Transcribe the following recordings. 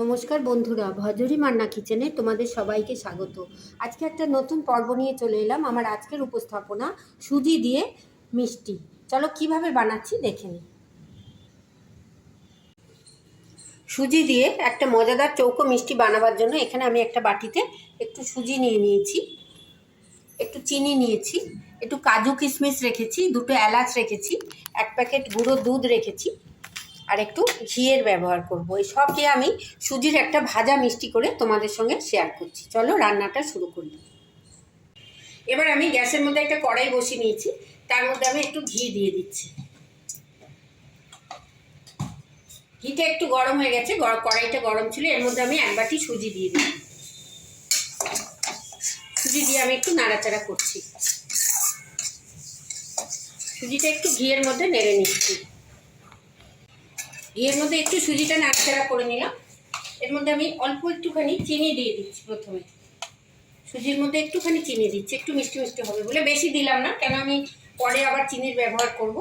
নমস্কার বন্ধুরা ভজরি মান্না কিচেনে তোমাদের সবাইকে স্বাগত। আজকে একটা নতুন পর্ব নিয়ে চলে এলাম, আমার আজকের উপস্থাপনা সুজি দিয়ে মিষ্টি। চলো কীভাবে বানাচ্ছি দেখে নিই। সুজি দিয়ে একটা মজাদার চৌকো মিষ্টি বানাবার জন্য এখানে আমি একটা বাটিতে একটু সুজি নিয়ে নিয়েছি, একটু চিনি নিয়েছি, একটু কাজু কিশমিশ রেখেছি, দুটো এলাচ রেখেছি, এক প্যাকেট গুঁড়ো দুধ রেখেছি আর একটু ঘিয়ের ব্যবহার করব। এই সব দিয়ে আমি সুজির একটা ভাজা মিষ্টি করে তোমাদের সঙ্গে শেয়ার করছি। চলো রান্নাটা শুরু করি। এবার আমি গ্যাসের মধ্যে একটা কড়াই বসিয়ে নিয়েছি। তার মধ্যে আমি একটু ঘি দিয়ে দিচ্ছি। ঘিটা একটু গরম হয়ে গেছে। কড়াইটা গরম ছিল। এর মধ্যে আমি এক বাটি সুজি দিয়ে দিই সুজি দিয়ে আমি একটু নাড়াচাড়া করছি। সুজিটা একটু ঘিয়ের মধ্যে নেড়ে নিচ্ছি। এর মধ্যে একটু সুজিটা নাড়াচাড়া করে নিলাম। এর মধ্যে আমি অল্প একটুখানি চিনি দিয়ে দিচ্ছি প্রথমে। সুজির মধ্যে একটুখানি চিনি দিচ্ছি, একটু মিষ্টি মিষ্টি হবে বলে বেশি দিলাম না, কেন আমি পরে আবার চিনির ব্যবহার করব।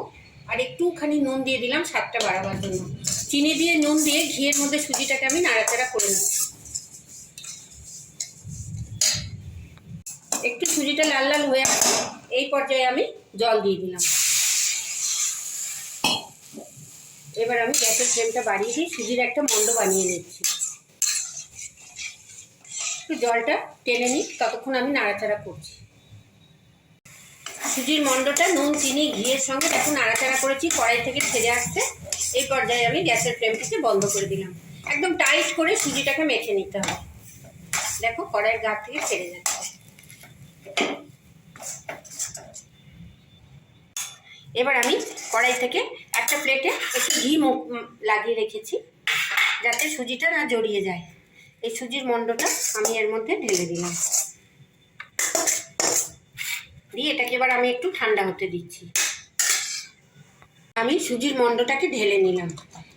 আর একটুখানি নুন দিয়ে দিলাম স্বাদটা বাড়াবার জন্য। চিনি দিয়ে নুন দিয়ে ঘিয়ের মধ্যে সুজিটাকে আমি নাড়াচাড়া করে নিচ্ছি। একটু সুজিটা লাল লাল হয়ে এই পর্যায়ে আমি জল দিয়ে দিলাম। এবার আমি গ্যাসের ফ্লেমটা বাড়িয়ে দিয়ে সুজির একটা মন্ড বানিয়ে নিচ্ছি। একটু জলটা টেনে নিই ততক্ষণ আমি নাড়াচাড়া করছি। সুজির মন্ডটা নুন, চিনি, ঘিয়ের সঙ্গে দেখুন নাড়াচাড়া করেছি, কড়াই থেকে ছেড়ে আসছে। এই পর্যায়ে আমি গ্যাসের ফ্লেমটাকে বন্ধ করে দিলাম। একদম টাইট করে সুজিটাকে মেখে নিতে হবে। দেখো কড়াইয়ের গা থেকে ছেড়ে যাচ্ছে। এবার আমি কড়াই থেকে একটা প্লেটে একটু ঘি লাগিয়ে রেখেছি, যাতে সুজিটা না জড়িয়ে যায়। এই সুজির মণ্ডটা আমি এর মধ্যে ঢেলে দিলাম। দিয়ে এটাকে এবার আমি একটু ঠান্ডা হতে দিচ্ছি। আমি সুজির মণ্ডটাকে ঢেলে নিলাম।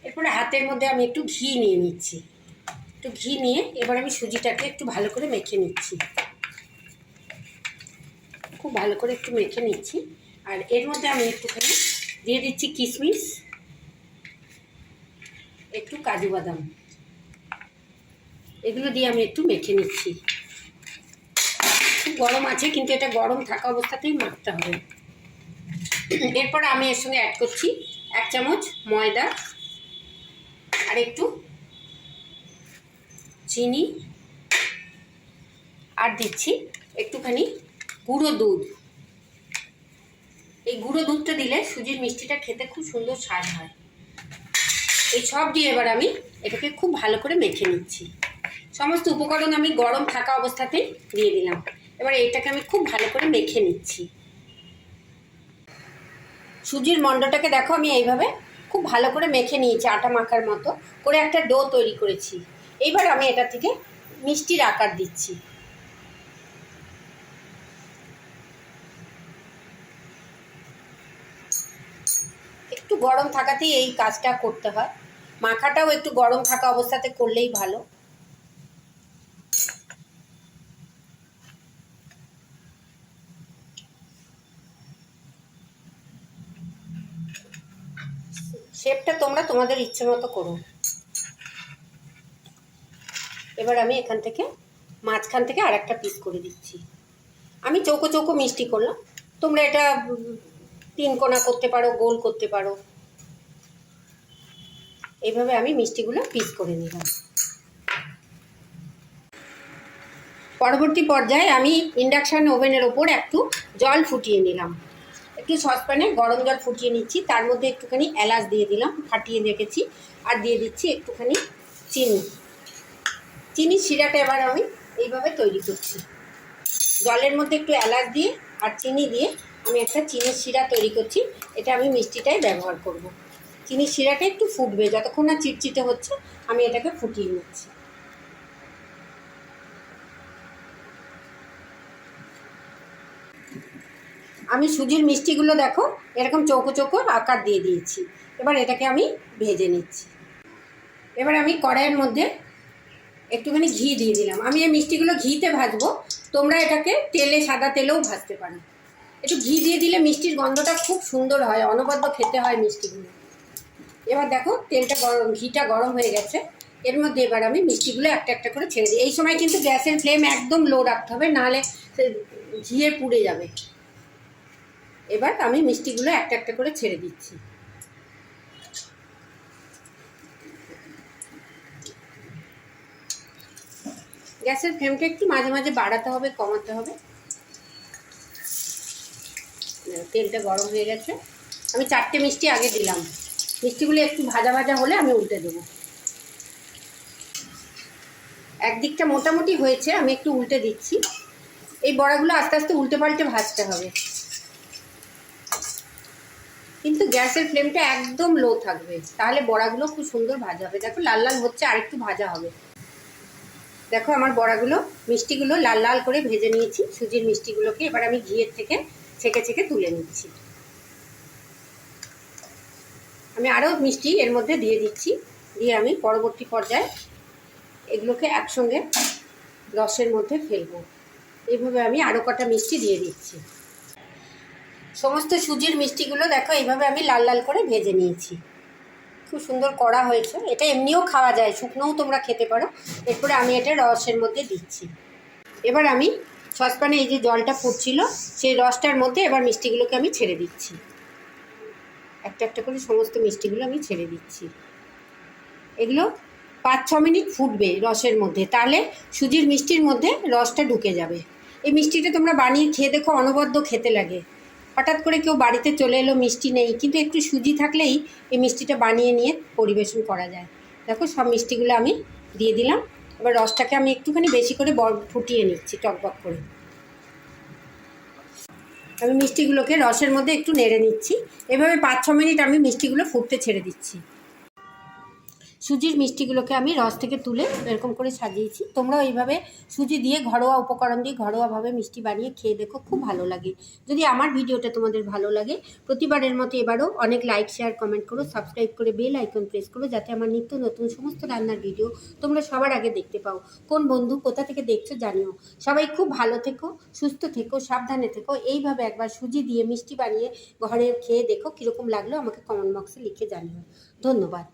এরপরে হাতের মধ্যে আমি একটু ঘি নিয়ে নিচ্ছি। একটু ঘি নিয়ে এবার আমি সুজিটাকে একটু ভালো করে মেখে নিচ্ছি। খুব ভালো করে একটু মেখে নিচ্ছি। আর এর মধ্যে আমি একটুখানি দিয়ে দিচ্ছি কিশমিশ, একটু কাজু বাদাম। এগুলো দিয়ে আমি একটু মেখে নিচ্ছি। খুব গরম আছে, কিন্তু এটা গরম থাকা অবস্থাতেই মাখতে হবে। এরপর আমি এর সঙ্গে অ্যাড করছি এক চামচ ময়দা আর একটু চিনি। আর দিচ্ছি একটুখানি গুঁড়ো দুধ। এই গুঁড়ো দুধটা দিলে সুজির মিষ্টিটা খেতে খুব সুন্দর স্বাদ হয়। এই সব দিয়ে এবার আমি এটাকে খুব ভালো করে মেখে নিচ্ছি। সমস্ত উপকরণ আমি গরম থাকা অবস্থাতেই দিয়ে দিলাম। এবার এটাকে আমি খুব ভালো করে মেখে নিচ্ছি। সুজির মণ্ডটাকে দেখো আমি এইভাবে খুব ভালো করে মেখে নিয়েছি আটা মাখার মতো। করে একটা ডো তৈরি করেছি। এইবার আমি এটা থেকে মিষ্টির আকার দিচ্ছি। গরম থাকাতেই এই কাজটা করতে হয়। মাখাটাও একটু গরম থাকা অবস্থাতে করলেই ভালো। শেপটা তোমরা তোমাদের ইচ্ছে মতো করো। এবার আমি এখান থেকে মাঝখান থেকে আর একটা পিস করে দিচ্ছি। আমি চৌকো চৌকো মিষ্টি করলাম। তোমরা এটা তিন কোনা করতে পারো, গোল করতে পারো। এইভাবে আমি মিষ্টিগুলো পিস করে নিলাম। পরবর্তী পর্যায়ে আমি ইন্ডাকশান ওভেনের ওপর একটু জল ফুটিয়ে নিলাম। একটু সসপ্যানে গরম জল ফুটিয়ে নিচ্ছি, তার মধ্যে একটুখানি এলাচ দিয়ে দিলাম, ফাটিয়ে রেখেছি, আর দিয়ে দিচ্ছি একটুখানি চিনি। চিনি শিরাটা এবার আমি এইভাবে তৈরি করছি। জলের মধ্যে একটু এলাচ দিয়ে আর চিনি দিয়ে আমি একটা চিনির শিরা তৈরি করছি, এটা আমি মিষ্টিটাই ব্যবহার করব। চিনির শিরাটা একটু ফুটবে, যতক্ষণ না চিটচিটে হচ্ছে, আমি এটাকে ফুটিয়ে নিচ্ছি। আমি সুজির মিষ্টিগুলো দেখো, এরকম চৌকো চৌকো আকার দিয়ে দিয়েছি। এবার এটাকে আমি ভেজে নিচ্ছি। এবার আমি কড়াইয়ের মধ্যে একটুখানি ঘি দিয়ে দিলাম। আমি এই মিষ্টিগুলো ঘিতে ভাজবো, তোমরা এটাকে তেলে, সাদা তেলেও ভাজতে পারো। একটু ঘি দিয়ে দিলে মিষ্টির গন্ধটা খুব সুন্দর হয়, অনবদ্য খেতে হয় মিষ্টিগুলো। এবার দেখো তেলটা গরম, ঘিটা গরম হয়ে গেছে। এর মধ্যে এবার আমি মিষ্টিগুলো একটা একটা করে ছেড়ে দিই। এই সময় কিন্তু গ্যাসের ফ্লেম একদম লো রাখতে হবে, নাহলে ঘিয়ে পুড়ে যাবে। এবার আমি মিষ্টিগুলো একটা একটা করে ছেড়ে দিচ্ছি। গ্যাসের ফ্লেমটা একটু মাঝে মাঝে বাড়াতে হবে, কমাতে হবে। তেলটা গরম হয়ে গেছে। আমি চারটে মিষ্টি আগে দিলাম। মিষ্টিগুলো একটু ভাজা ভাজা হলে আমি উল্টে দেবো। একদিকটা মোটামুটি হয়েছে, আমি একটু উল্টে দিচ্ছি। এই বড়াগুলো আস্তে আস্তে উল্টে পাল্টে ভাজতে হবে। কিন্তু গ্যাসের ফ্লেমটা একদম লো থাকবে। তাহলে বড়াগুলো খুব সুন্দর ভাজা হবে। দেখো লাল লাল হচ্ছে, আর একটু ভাজা হবে। দেখো আমার বড়াগুলো, মিষ্টিগুলো লাল লাল করে ভেজে নিয়েছি। সুজির মিষ্টিগুলোকে এবার আমি ঘিয়ের থেকে ছেঁকে ছেঁকে তুলে নিচ্ছি। আমি আরও মিষ্টি এর মধ্যে দিয়ে দিচ্ছি। দিয়ে আমি পরবর্তী পর্যায়ে এগুলোকে একসঙ্গে রসের মধ্যে ফেলব। এইভাবে আমি আরও কটা মিষ্টি দিয়ে দিচ্ছি। সমস্ত সুজির মিষ্টিগুলো দেখো, এইভাবে আমি লাল লাল করে ভেজে নিয়েছি। খুব সুন্দর করা হয়েছে। এটা এমনিও খাওয়া যায়, শুকনোও তোমরা খেতে পারো। এরপরে আমি এটা রসের মধ্যে দিচ্ছি। এবার আমি সসপ্যানে এই যে জলটা ফুটছিল, সেই রসটার মধ্যে এবার মিষ্টিগুলোকে আমি ছেড়ে দিচ্ছি। একটা একটা করে সমস্ত মিষ্টিগুলো আমি ছেড়ে দিচ্ছি। এগুলো পাঁচ, ছ মিনিট ফুটবে রসের মধ্যে। তাহলে সুজির মিষ্টির মধ্যে রসটা ঢুকে যাবে। এই মিষ্টিটা তোমরা বানিয়ে খেয়ে দেখো, অনবদ্য খেতে লাগে। হঠাৎ করে কেউ বাড়িতে চলে এলো, মিষ্টি নেই, কিন্তু একটু সুজি থাকলেই এই মিষ্টিটা বানিয়ে নিয়ে পরিবেশন করা যায়। দেখো সব মিষ্টিগুলো আমি দিয়ে দিলাম। এবার রসটাকে আমি একটুখানি বেশি করে ফুটিয়ে নিচ্ছি, টকবক করে। আমি মিষ্টিগুলোকে রসের মধ্যে একটু নেড়ে নিচ্ছি। এভাবে পাঁচ ছ মিনিট আমি মিষ্টিগুলো ফুটতে ছেড়ে দিচ্ছি। সুজির মিষ্টিগুলোকে আমি রস থেকে তুলে এরকম করে সাজিয়েছি। তোমরাও এইভাবে সুজি দিয়ে ঘরোয়া উপকরণ দিয়ে ঘরোয়াভাবে মিষ্টি বানিয়ে খেয়ে দেখো, খুব ভালো লাগে। যদি আমার ভিডিওটা তোমাদের ভালো লাগে, প্রতিবারের মতো এবারও অনেক লাইক শেয়ার কমেন্ট করো সাবস্ক্রাইব করে বেল আইকন প্রেস করো, যাতে আমার নিত্য নতুন সমস্ত রান্নার ভিডিও তোমরা সবার আগে দেখতে পাও। কোন বন্ধু কোথা থেকে দেখছ জানিও। সবাই খুব ভালো থেকো, সুস্থ থেকো, সাবধানে থেকো। এইভাবে একবার সুজি দিয়ে মিষ্টি বানিয়ে ঘরে খেয়ে দেখো কীরকম লাগল, আমাকে কমেন্ট বক্সে লিখে জানিও। ধন্যবাদ।